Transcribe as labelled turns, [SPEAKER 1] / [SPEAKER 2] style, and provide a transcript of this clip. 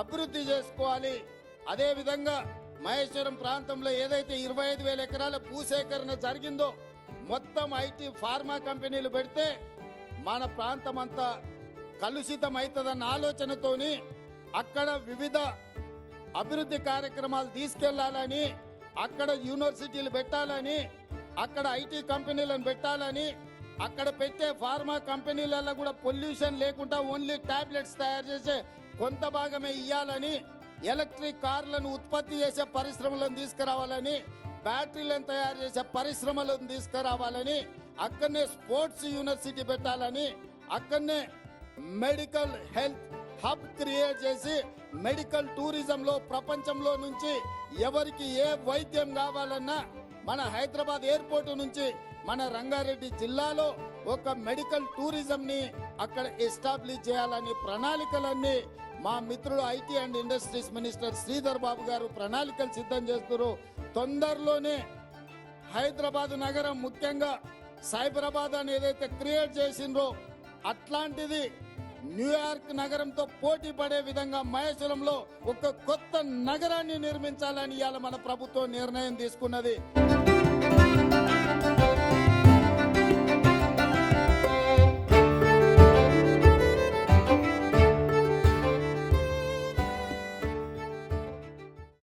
[SPEAKER 1] అభివృద్ధి చేసుకోవాలి. అదే విధంగా మహేశ్వరం ప్రాంతంలో ఏదైతే ఇరవై ఐదు వేల ఎకరాల భూసేకరణ జరిగిందో మొత్తం ఐటీ ఫార్మా కంపెనీలు పెడితే మన ప్రాంతం అంతా కలుషితం అవుతుందన్న ఆలోచనతోని అక్కడ వివిధ అభివృద్ధి కార్యక్రమాలు తీసుకెళ్ళాలని అక్కడ యూనివర్సిటీలు పెట్టాలని అక్కడ ఐటీ కంపెనీలను పెట్టాలని అక్కడ పెట్టే ఫార్మా కంపెనీలలో కూడా పొల్యూషన్ లేకుండా ఓన్లీ టాబ్లెట్స్ తయారు చేసే కొంత భాగమే ఇవ్వాలని ఎలక్ట్రిక్ కార్లను ఉత్పత్తి చేసే పరిశ్రమలను తీసుకురావాలని బ్యాటరీలను తయారు చేసే పరిశ్రమలను తీసుకురావాలని అక్కడనే స్పోర్ట్స్ యూనివర్సిటీ పెట్టాలని అక్కడనే మెడికల్ హెల్త్ హబ్ క్రియేట్ చేసి మెడికల్ టూరిజం లో ప్రపంచంలో నుంచి ఎవరికి ఏ వైద్యం కావాలన్నా మన హైదరాబాద్ ఎయిర్పోర్ట్ నుంచి మన రంగారెడ్డి జిల్లాలో ఒక మెడికల్ టూరిజం ని అక్కడ ఎస్టాబ్లిష్ చేయాలని ప్రణాళికలన్నీ మా మిత్రుడు IT and industries minister Sridhar Babu గారు ప్రణాళికలు సిద్ధం చేస్తున్నారు. తొందరలోనే హైదరాబాద్ నగరం ముఖ్యంగా సైబరాబాద్ అని ఏదైతే క్రియేట్ చేసిండ్రో అట్లాంటిది న్యూయార్క్ నగరంతో పోటీ పడే విధంగా మహేశ్వరంలో ఒక కొత్త నగరాన్ని నిర్మించాలని ఇవాళ మన ప్రభుత్వం నిర్ణయం తీసుకున్నది.